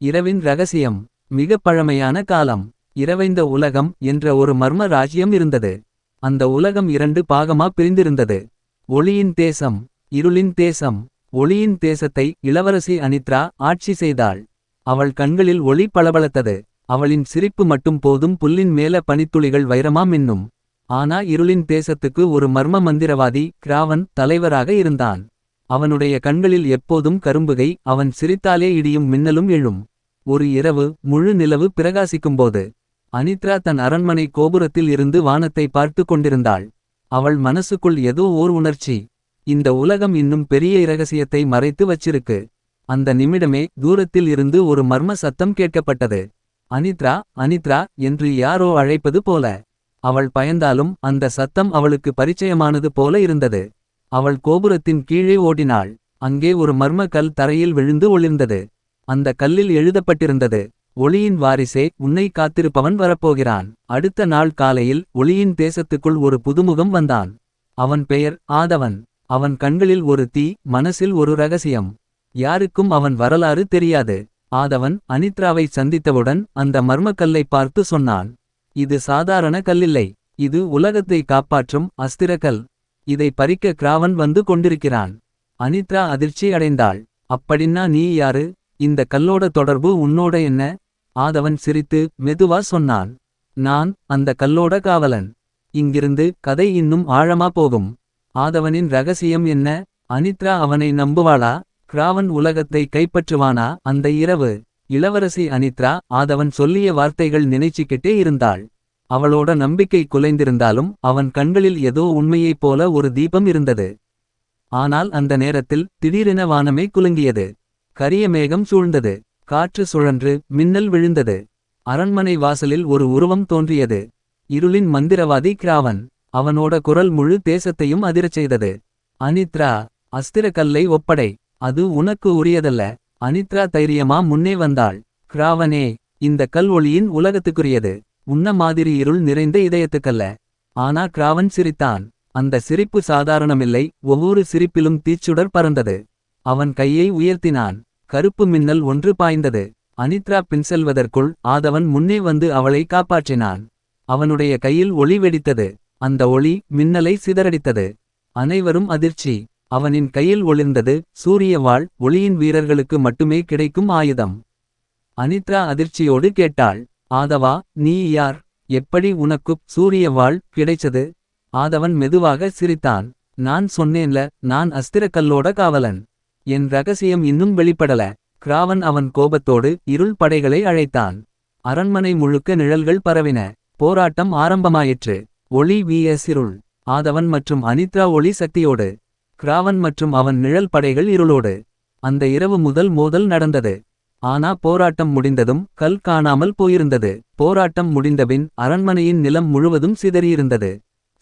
இரவின் ரகசியம் மிகப் பழமையான காலம் இரவைந்த உலகம் என்ற ஒரு மர்ம ராஜ்யம் இருந்தது. அந்த உலகம் இரண்டு பாகமா பிரிந்திருந்தது. ஒளியின் தேசம் இருளின் தேசம் ஒளியின் தேசத்தை இளவரசி அனித்ரா ஆட்சி செய்தாள். அவள் கண்களில் ஒளி பளபளத்தது. அவளின் சிரிப்பு மட்டும் போதும் புல்லின் மேல பனித்துளிகள் வைரமா மின்னும். ஆனா இருளின் தேசத்துக்கு ஒரு மர்ம மந்திரவாதி கிராவன் தலைவராக இருந்தான். அவனுடைய கண்களில் எப்போதும் கரும்புகை அவன் சிரித்தாலே இடியும் மின்னலும் எழும். ஒரு இரவு முழு நிலவு பிரகாசிக்கும்போது அனித்ரா தன் அரண்மனை கோபுரத்தில் இருந்து வானத்தை பார்த்து கொண்டிருந்தாள். அவள் மனசுக்குள் ஏதோ ஓர் உணர்ச்சி. இந்த உலகம் இன்னும் பெரிய இரகசியத்தை மறைத்து வச்சிருக்கு. அந்த நிமிடமே தூரத்தில் இருந்து ஒரு மர்ம சத்தம் கேட்கப்பட்டது. அனித்ரா அனித்ரா என்று யாரோ அழைப்பது போல. அவள் பயந்தாலும் அந்த சத்தம் அவளுக்கு பரிச்சயமானது போல இருந்தது. அவள் கோபுரத்தின் கீழே ஓடினாள். அங்கே ஒரு மர்ம கல் தரையில் விழுந்து ஒளிர்ந்தது. அந்த கல்லில் எழுதப்பட்டிருந்தது ஒளியின் வாரிசே உன்னை காத்திருப்பவன் வரப்போகிறான். அடுத்த நாள் காலையில் ஒளியின் தேசத்துக்குள் ஒரு புதுமுகம் வந்தான். அவன் பெயர் ஆதவன். அவன் கண்களில் ஒரு தீ மனசில் ஒரு ரகசியம். யாருக்கும் அவன் வரலாறு தெரியாது. ஆதவன் அனித்ராவை சந்தித்தவுடன் அந்த மர்மக்கல்லை பார்த்து சொன்னான் இது சாதாரண கல்லில்லை. இது உலகத்தை காப்பாற்றும் அஸ்திரக்கல் இதை பறிக்க கிராவன் வந்து கொண்டிருக்கிறான். அனித்ரா அதிர்ச்சி அடைந்தாள் அப்படின்னா நீ யாரு? இந்த கல்லோட தொடர்பு உன்னோட என்ன? ஆதவன் சிரித்து மெதுவா சொன்னான். நான் அந்த கல்லோட காவலன். இங்கிருந்து கதை இன்னும் ஆழமா போகும். ஆதவனின் ரகசியம் என்ன? அனித்ரா அவனை நம்புவாளா? கிராவன் உலகத்தை கைப்பற்றுவானா? அந்த இரவு. இளவரசி அனித்ரா ஆதவன் சொல்லிய வார்த்தைகள் நினைச்சுக்கிட்டே இருந்தாள். அவளோட நம்பிக்கை குலைந்திருந்தாலும் அவன் கண்களில் ஏதோ உண்மையைப் போல ஒரு தீபம் இருந்தது. ஆனால் அந்த நேரத்தில் திடீரென வானமே குலுங்கியது. கரிய மேகம் சூழ்ந்தது. காற்று சுழன்று மின்னல் விழுந்தது. அரண்மனை வாசலில் ஒரு உருவம் தோன்றியது. இருளின் மந்திரவாதி கிராவன். அவனோட குரல் முழு தேசத்தையும் அதிரச் செய்தது. அனித்ரா அஸ்திர கல்லை ஒப்படை. அது உனக்கு உரியதல்ல. அனித்ரா தைரியமா முன்னே வந்தாள். கிராவனே இந்த கல் ஒளியின் உலகத்துக்குரியது. உன்ன மாதிரி இருள் நிறைந்த இதயத்துக்கல்ல. ஆனா கிராவன் சிரித்தான். அந்த சிரிப்பு சாதாரணமில்லை. ஒவ்வொரு சிரிப்பிலும் தீச்சுடர் பறந்தது. அவன் கையை உயர்த்தினான். கருப்பு மின்னல் ஒன்று பாய்ந்தது. அனித்ரா பின் செல்வதற்குள் ஆதவன் முன்னே வந்து அவளை காப்பாற்றினான். அவனுடைய கையில் ஒளி வெடித்தது. அந்த ஒளி மின்னலை சிதறடித்தது. அனைவரும் அதிர்ச்சி. அவனின் கையில் ஒளிர்ந்தது சூரிய வாழ் ஒளியின் வீரர்களுக்கு மட்டுமே கிடைக்கும் ஆயுதம். அனித்ரா அதிர்ச்சியோடு கேட்டாள் ஆதவா நீ யார்? எப்படி உனக்குப் சூரிய வாழ் கிடைச்சது? ஆதவன் மெதுவாக சிரித்தான் நான் சொன்னேன்ல நான் அஸ்திரக்கல்லோட காவலன். என் ரகசியம் இன்னும் வெளிப்படல. கிராவன் அவன் கோபத்தோடு இருள் படைகளை அழைத்தான். அரண்மனை முழுக்க நிழல்கள் பரவின. போராட்டம் ஆரம்பமாயிற்று. ஒளி வி எஸ் இருள். ஆதவன் மற்றும் அனித்ரா ஒளி சக்தியோடு. கிராவன் மற்றும் அவன் நிழல் படைகள் இருளோடு. அந்த இரவு முதல் மோதல் நடந்தது. ஆனா போராட்டம் முடிந்ததும் கல் காணாமல் போயிருந்தது. போராட்டம் முடிந்தபின் அரண்மனையின் நிலம் முழுவதும் சிதறியிருந்தது.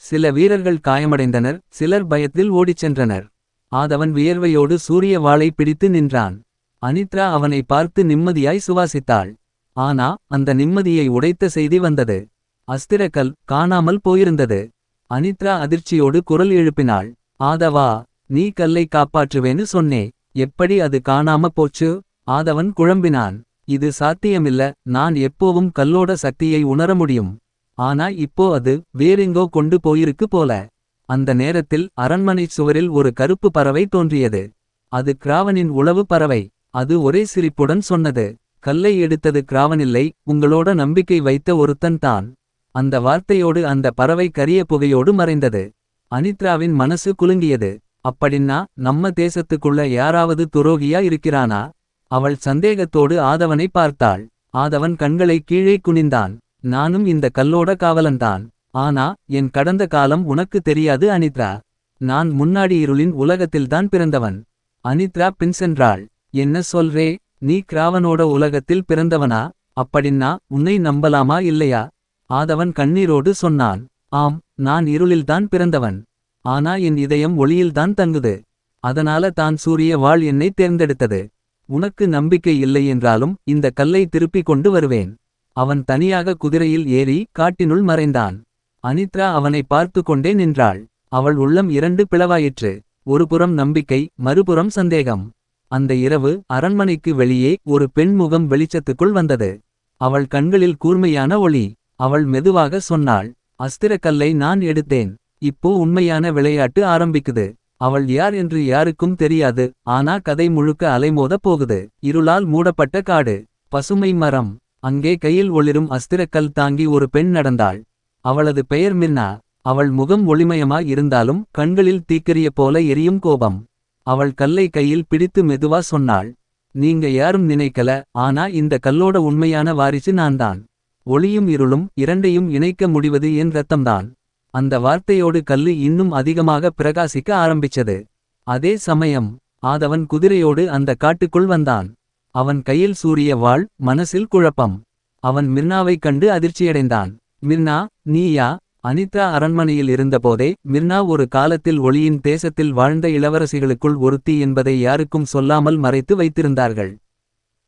சில வீரர்கள் காயமடைந்தனர். சிலர் பயத்தில் ஓடிச் சென்றனர். ஆதவன் வியர்வையோடு சூரிய வாளை பிடித்து நின்றான். அனித்ரா அவனை பார்த்து நிம்மதியாய் சுவாசித்தாள். ஆனா அந்த நிம்மதியை உடைத்த செய்தி வந்தது. அஸ்திரக்கல் காணாமல் போயிருந்தது. அனித்ரா அதிர்ச்சியோடு குரல் எழுப்பினாள். ஆதவா நீ கல்லை காப்பாற்றுவேன்னு சொன்னே. எப்படி அது காணாம போச்சு? ஆதவன் குழம்பினான். இது சாத்தியமில்ல. நான் எப்போவும் கல்லோட சக்தியை உணர முடியும். ஆனா இப்போ அது வேறெங்கோ கொண்டு போயிருக்கு போல. அந்த நேரத்தில் அரண்மனை சுவரில் ஒரு கருப்பு பறவை தோன்றியது. அது கிராவனின் உளவு பறவை. அது ஒரே சிரிப்புடன் சொன்னது கல்லை எடுத்தது கிராவனில்லை உங்களோட நம்பிக்கை வைத்த ஒருத்தன் தான். அந்த வார்த்தையோடு அந்த பறவை கரிய புகையோடு மறைந்தது. அனித்ராவின் மனசு குலுங்கியது. அப்படின்னா நம்ம தேசத்துக்குள்ள யாராவது துரோகியா இருக்கிறானா? அவள் சந்தேகத்தோடு ஆதவனை பார்த்தாள். ஆதவன் கண்களை கீழே குனிந்தான். நானும் இந்த கல்லோட காவலன்தான். ஆனா என் கடந்த காலம் உனக்கு தெரியாது அனித்ரா. நான் முன்னாடி இருளின் உலகத்தில்தான் பிறந்தவன். அனித்ரா பின் சென்றாள் என்ன சொல்றே? நீ கிராவனோட உலகத்தில் பிறந்தவனா? அப்படின்னா உன்னை நம்பலாமா இல்லையா? ஆதவன் கண்ணீரோடு சொன்னான். ஆம் நான் இருளில்தான் பிறந்தவன். ஆனா என் இதயம் ஒளியில்தான் தங்குது. அதனால தான் சூரிய வாழ் என்னை தேர்ந்தெடுத்தது. உனக்கு நம்பிக்கை இல்லை என்றாலும் இந்த கல்லை திருப்பிக் கொண்டு வருவேன். அவன் தனியாக குதிரையில் ஏறி காட்டினுள் மறைந்தான். அனித்ரா அவனை பார்த்து கொண்டே நின்றாள். அவள் உள்ளம் இரண்டு பிளவாயிற்று. ஒருபுறம் நம்பிக்கை மறுபுறம் சந்தேகம். அந்த இரவு அரண்மனைக்கு வெளியே ஒரு பெண் முகம் வெளிச்சத்துக்குள் வந்தது. அவள் கண்களில் கூர்மையான ஒளி. அவள் மெதுவாக சொன்னாள் அஸ்திரக்கல்லை நான் எடுத்தேன். இப்போ உண்மையான விளையாட்டு ஆரம்பிக்குது. அவள் யார் என்று யாருக்கும் தெரியாது. ஆனா கதை முழுக்க அலைமோத போகுது. இருளால் மூடப்பட்ட காடு. பசுமை மரம். அங்கே கையில் ஒளிரும் அஸ்திரக்கல் தாங்கி ஒரு பெண் நடந்தாள். அவளது பெயர் மின்னா. அவள் முகம் ஒளிமயமா இருந்தாலும் கண்களில் தீக்கரிய போல எரியும் கோபம். அவள் கல்லை கையில் பிடித்து மெதுவா சொன்னாள். நீங்க யாரும் நினைக்கல ஆனா இந்த கல்லோட உண்மையான வாரிசு நான்தான். ஒளியும் இருளும் இரண்டையும் இணைக்க முடிவது என் ரத்தம்தான். அந்த வார்த்தையோடு கல்லு இன்னும் அதிகமாக பிரகாசிக்க ஆரம்பிச்சது. அதே சமயம் ஆதவன் குதிரையோடு அந்த காட்டுக்குள் வந்தான். அவன் கையில் சூரிய வாள் மனசில் குழப்பம். அவன் மிர்னாவைக் கண்டு அதிர்ச்சியடைந்தான். மிர்னா நீயா அனிதா அரண்மனையில் இருந்தபோதே மிர்னா ஒரு காலத்தில் ஒளியின் தேசத்தில் வாழ்ந்த இளவரசிகளுக்குள் ஒருத்தி என்பதை யாருக்கும் சொல்லாமல் மறைத்து வைத்திருந்தார்கள்.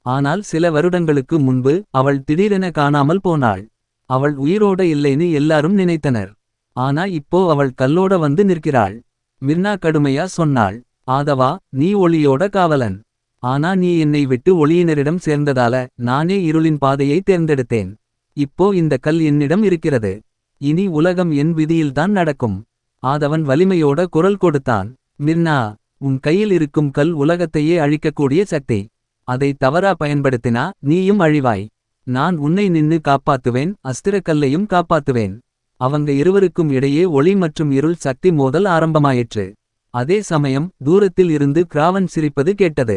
ஆனால் சில வருடங்களுக்கு முன்பு அவள் திடீரென காணாமல் போனாள். அவள் உயிரோட இல்லைன்னு எல்லாரும் நினைத்தனர். ஆனா இப்போ அவள் கல்லோட வந்து நிற்கிறாள். மிர்னா கடுமையா சொன்னாள் ஆதவா நீ ஒளியோட காவலன். ஆனா நீ என்னை விட்டு ஒளியினரிடம் சேர்ந்ததால நானே இருளின் பாதையை தேர்ந்தெடுத்தேன். இப்போ இந்த கல் என்னிடம் இருக்கிறது. இனி உலகம் என் விதியில்தான் நடக்கும். ஆதவன் வலிமையோட குரல் கொடுத்தான். மிர்னா உன் கையில் இருக்கும் கல் உலகத்தையே அழிக்கக்கூடிய சக்தி. அதை தவறா பயன்படுத்தினா நீயும் அழிவாய். நான் உன்னை நின்னு காப்பாத்துவேன் அஸ்திரக்கல்லையும் காப்பாத்துவேன். அவங்க இருவருக்கும் இடையே ஒளி மற்றும் இருள் சக்தி மோதல் ஆரம்பமாயிற்று. அதே சமயம் தூரத்தில் இருந்து கிராவன் சிரிப்பது கேட்டது.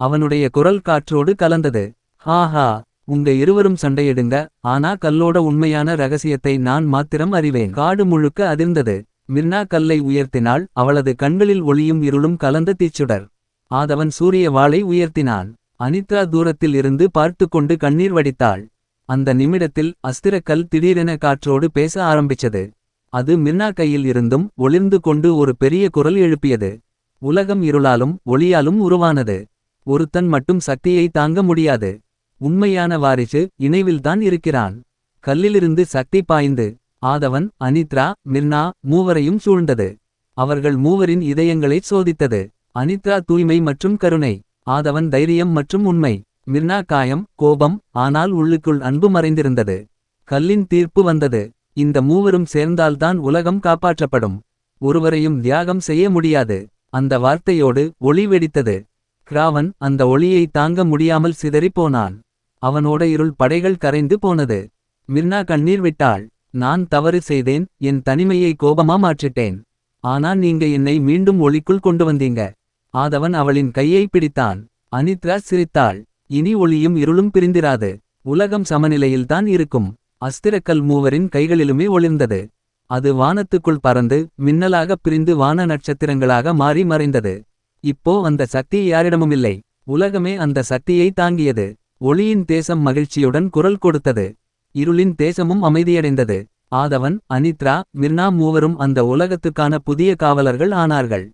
அவனுடைய குரல் காற்றோடு கலந்தது. ஹாஹா உங்க இருவரும் சண்டையிடுங்க ஆனா கல்லோட உண்மையான ரகசியத்தை நான் மாத்திரம் அறிவேன். காடு முழுக்க அதிர்ந்தது. மிர்னா கல்லை உயர்த்தினாள். அவளது கண்களில் ஒளியும் இருளும் கலந்த தீச்சுடர். ஆதவன் சூரிய வாளை உயர்த்தினான். அனித்ரா தூரத்தில் இருந்து பார்த்து கொண்டு கண்ணீர் வடித்தாள். அந்த நிமிடத்தில் அஸ்திரக்கல் திடீரென காற்றோடு பேச ஆரம்பிச்சது. அது மிர்னா கையில் இருந்தும் ஒளிர்ந்து கொண்டு ஒரு பெரிய குரல் எழுப்பியது. உலகம் இருளாலும் ஒளியாலும் உருவானது. ஒருத்தன் மட்டும் சக்தியை தாங்க முடியாது. உண்மையான வாரிசு இணைவில்தான் இருக்கிறான். கல்லிலிருந்து சக்தி பாய்ந்து ஆதவன் அனித்ரா மிர்னா மூவரையும் சூழ்ந்தது. அவர்கள் மூவரின் இதயங்களைச் சோதித்தது. அனித்ரா தூய்மை மற்றும் கருணை ஆதவன் தைரியம் மற்றும் உண்மை. மிர்னா காயம் கோபம் ஆனால் உள்ளுக்குள் அன்பு மறைந்திருந்தது. கல்லின் தீர்ப்பு வந்தது. இந்த மூவரும் சேர்ந்தால்தான் உலகம் காப்பாற்றப்படும். ஒருவரையும் தியாகம் செய்ய முடியாது. அந்த வார்த்தையோடு ஒளி வெடித்தது. கிராவன் அந்த ஒளியை தாங்க முடியாமல் சிதறிப் போனான். அவனோட இருள் படைகள் கரைந்து போனது. மிர்னா கண்ணீர் விட்டாள். நான் தவறு செய்தேன். என் தனிமையை கோபமா மாற்றிட்டேன். ஆனா நீங்க என்னை மீண்டும் ஒளிக்குள் கொண்டு வந்தீங்க. ஆதவன் அவளின் கையை பிடித்தான். அனித்ரா சிரித்தாள். இனி ஒளியும் இருளும் பிரிந்திராது. உலகம் சமநிலையில்தான் இருக்கும். அஸ்திரக்கல் மூவரின் கைகளிலுமே ஒளிர்ந்தது. அது வானத்துக்குள் பறந்து மின்னலாகப் பிரிந்து வான நட்சத்திரங்களாக மாறி மறைந்தது. இப்போ அந்த சக்தி யாரிடமுமில்லை. உலகமே அந்த சக்தியை தாங்கியது. ஒளியின் தேசம் மகிழ்ச்சியுடன் குரல் கொடுத்தது. இருளின் தேசமும் அமைதியடைந்தது. ஆதவன் அனித்ரா மிர்னா மூவரும் அந்த உலகத்துக்கான புதிய காவலர்கள் ஆனார்கள்.